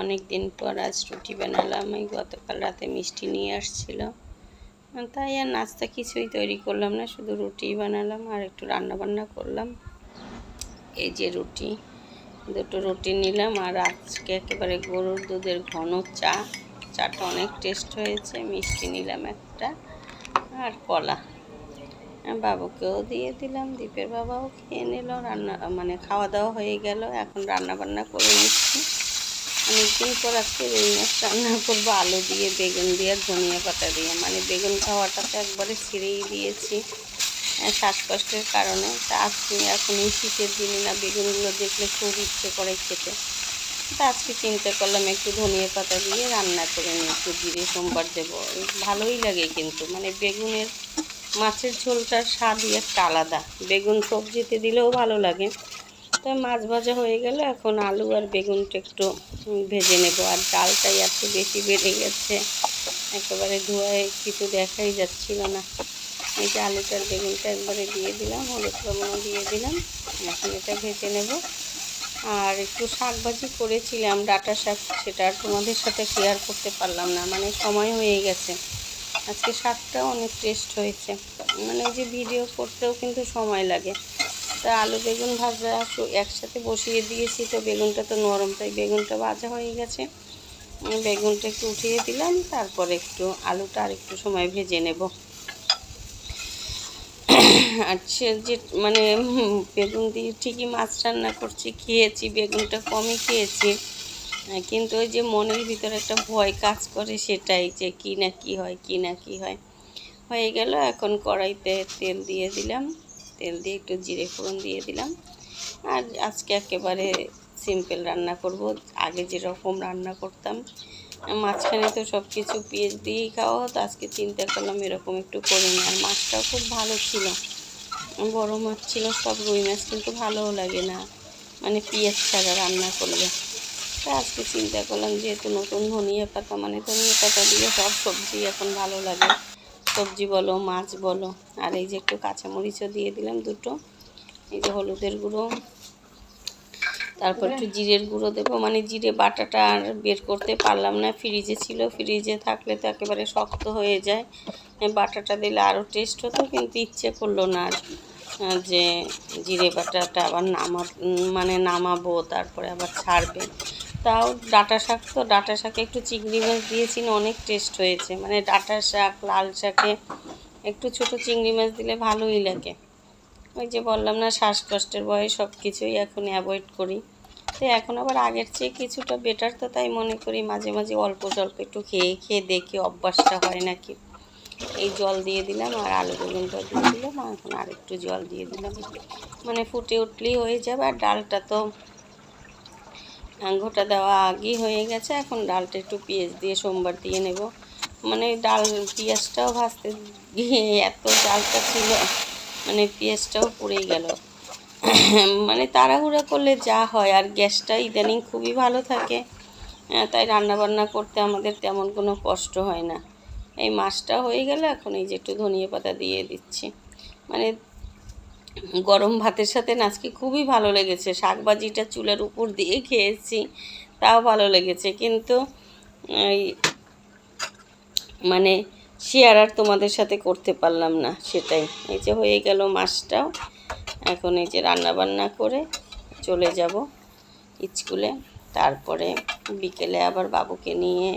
অনেক দিন পর আজ রুটি বানালাম, এই গতকাল রাতে মিষ্টি নিয়ে আসছিল। তাই আর নাস্তা কিছুই তৈরি করলাম না, শুধু রুটি বানালাম আর একটু রান্না বান্না করলাম। এই যে রুটি, দুটো রুটি নিলাম আর আজকে একেবারে গরুর দুধের ঘন চা। চাটা অনেক টেস্ট হয়েছে, মিষ্টি নিলাম একটা আর কলা। বাবুকেও দিয়ে দিলাম, দীপের বাবাও খেয়ে নিল, রান্না মানে খাওয়া দাওয়া হয়ে গেল, এখন রান্না বান্না করে নিচ্ছি। অনেকদিন পর আজকে রুই মাছ রান্না করব, আলু দিয়ে, বেগুন দিয়ে ধনিয়া পাতা দিয়ে। মানে বেগুন খাওয়াটা তো একবারে ছিঁড়েই দিয়েছি শ্বাসকষ্টের কারণে। তা আজকে এখন এই শীতের দিনে না, বেগুনগুলো দেখলে খুব ইচ্ছে করে খেতে। তা আজকে চিন্তা করলাম একটু ধনিয়া পাতা দিয়ে রান্না করে নিই, একটু জিরে, সোমবার দেবো। ভালোই লাগে কিন্তু। মানে বেগুনের মাছের ঝোলটার স্বাদই একটা আলাদা। বেগুন সবজিতে দিলেও ভালো লাগে। তো মাছ ভাজা হয়ে গেল এখন আলু আর বেগুনটা একটু ভেজে নেব। আর ডালটাই এত বেশি বেড়ে গেছে। একেবারে ধোয়ায় কিছু দেখাই যাচ্ছিল না। এই যে আলুটার বেগুনটা একবারে দিয়ে দিলাম, হলুদ লবণও দিয়ে দিলাম। এখন এটা ভেজে নেব। আর একটু শাক ভাজি করেছিলাম, ডাটা শাক, সেটা আর তোমাদের সাথে শেয়ার করতে পারলাম না। মানে সময় হয়ে গেছে। আজকে শাকটা অনেক টেস্ট হয়েছে। মানে যে ভিডিও করতেও কিন্তু সময় লাগে। তা আলু বেগুন ভাজা একসাথে বসিয়ে দিয়েছি, তো বেগুনটা তো নরম, তাই বেগুনটা ভাজা হয়ে গেছে। বেগুনটা একটু উঠিয়ে দিলাম, তারপরে একটু আলুটা আর একটু সময় ভেজে নেব। সে যে মানে বেগুন দিয়ে ঠিকই মাছ রান্না করছি, খেয়েছি, বেগুনটা কমই খেয়েছি। কিন্তু ওই যে মনের ভিতরে একটা ভয় কাজ করে সেটাই যে কি না কি হয়, কি না কি হয়। হয়ে গেল, এখন কড়াইতে তেল দিয়ে দিলাম। তেল দিয়ে একটু জিরে ফোড়ন দিয়ে দিলাম। আর আজকে একেবারে সিম্পল রান্না করব। আগে যেরকম রান্না করতাম। মাঝখানে তো সব কিছু পেঁয়াজ দিয়েই খাওয়া হতো। আজকে চিন্তা করলাম এরকম একটু করি না আর মাছটাও খুব ভালো ছিল। বড় মাছ ছিল, সব রুই মাছ, কিন্তু ভালোও লাগে না। মানে পেঁয়াজ ছাড়া রান্না করলে। তা আজকে চিন্তা করলাম, যেহেতু নতুন ধনিয়া পাতা মানে ধনিয়া পাতা দিয়ে সব সবজি এখন ভালো লাগে। সবজি বলো, মাছ বলো, আর এই যে একটু কাঁচামরিচও দিয়ে দিলাম দুটো। এই যে হলুদের গুঁড়ো, তারপর একটু জিরের গুঁড়ো দেবো। মানে জিরে বাটাটা আর বের করতে পারলাম না, ফ্রিজে ছিল। ফ্রিজে থাকলে তো একেবারে শক্ত হয়ে যায়। বাটাটা দিলে আরও টেস্ট হতো, কিন্তু ইচ্ছে করল না আর যে জিরে বাটাটা আবার নামা মানে নামাবো, তারপরে আবার ছাড়বে। তাও ডাঁটা শাক তো, ডাঁটা শাকে একটু চিংড়ি মাছ দিয়েছি, না অনেক টেস্ট হয়েছে। মানে ডাঁটা শাক, লাল শাকে, একটু ছোট চিংড়ি মাছ দিলে ভালোই লাগে। ওই যে বললাম না, শ্বাসকষ্টের ভয়ে সব কিছুই এখন অ্যাভয়েড করি। তো এখন আবার আগের চেয়ে কিছুটা বেটার তো তাই মনে করি, মাঝে মাঝে অল্প স্বল্প একটু খেয়ে খেয়ে দেখি অভ্যাসটা হয় নাকি। এই জল দিয়ে দিলাম আর আলু বেগুনটা দিয়ে দিলাম এখন আর একটু জল দিয়ে দিলাম। মানে ফুটে উঠলেই হয়ে যাবে, আর ডালটা তো ঘোটা দেওয়া আগেই হয়ে গেছে, এখন ডালটা একটু পেঁয়াজ দিয়ে সোমবার দিয়ে নেব। মানে ডাল পেঁয়াজটাও ভাজতে গিয়ে এত ডালটা ছিল মানে পেঁয়াজটাও পুড়েই গেল। মানে তাড়াহুড়া করলে যা হয়, আর গ্যাসটা ইদানিং খুবই ভালো থাকে তাই রান্না বান্না করতে আমাদের তেমন কোনো কষ্ট হয় না। এই মাছটা হয়ে গেলে এখন এই যে একটু ধনিয়া পাতা দিয়ে দিচ্ছি। মানে গরম ভাতের সাথে না আজকে খুবই ভালো লেগেছে। শাকভাজিটা চুলের উপর দিয়ে খেয়েছি, তাও ভালো লেগেছে। কিন্তু এই মানে শেয়ার আর তোমাদের সাথে করতে পারলাম না সেটাই। এই যে হয়ে গেল মাছটাও। এখন এই যে রান্না বান্না করে চলে যাব স্কুলে। তারপরে বিকেলে আবার বাবুকে নিয়ে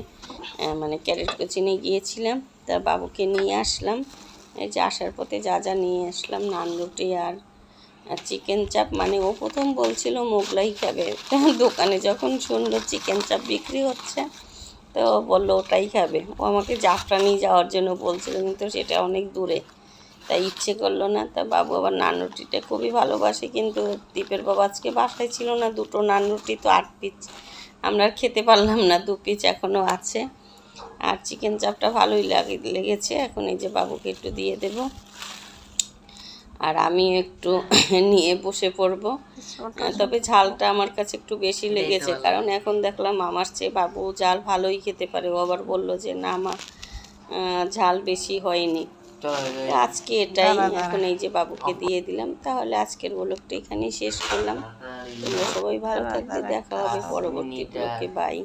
মানে ক্যারেট কোচিনে গিয়েছিলাম। তা বাবুকে নিয়ে আসলাম। এই যে আসার পথে যা যা নিয়ে আসলাম, নান রুটি আর চিকেন চাপ মানে ও প্রথম বলছিল মোগলাই খাবে। দোকানে যখন শুনলো চিকেন চাপ বিক্রি হচ্ছে, তো বলল ওটাই খাবে। ও আমাকে জাফরানি যাওয়ার জন্য বলছিল, কিন্তু সেটা অনেক দূরে। তাই ইচ্ছে করল না। তা বাবু আবার নান রুটিটা খুবই ভালোবাসে, কিন্তু দীপের বাবা আজকে বাসায় ছিল না। দুটো নান রুটি তো আট পিস আমরা খেতে পারলাম না, দু পিস এখনও আছে। আর চিকেন চাপটা ভালোই লাগে লেগেছে। এখন এই যে বাবুকে একটু দিয়ে দেব। আর আমি একটু নিয়ে বসে পড়ব। তবে ঝালটা আমার কাছে একটু বেশি লেগেছে। কারণ এখন দেখলাম আমার চেয়ে বাবু ঝাল ভালোই খেতে পারে। ও আবার বলল যে না আমার ঝাল বেশি হয়নি। আজকে এটাই এখন এই যে বাবুকে দিয়ে দিলাম। তাহলে আজকের ব্লগটা এখানেই শেষ করলাম। তোমরা সবাই ভালো থাকবে। দেখা হবে পরবর্তী ব্লগে। বাই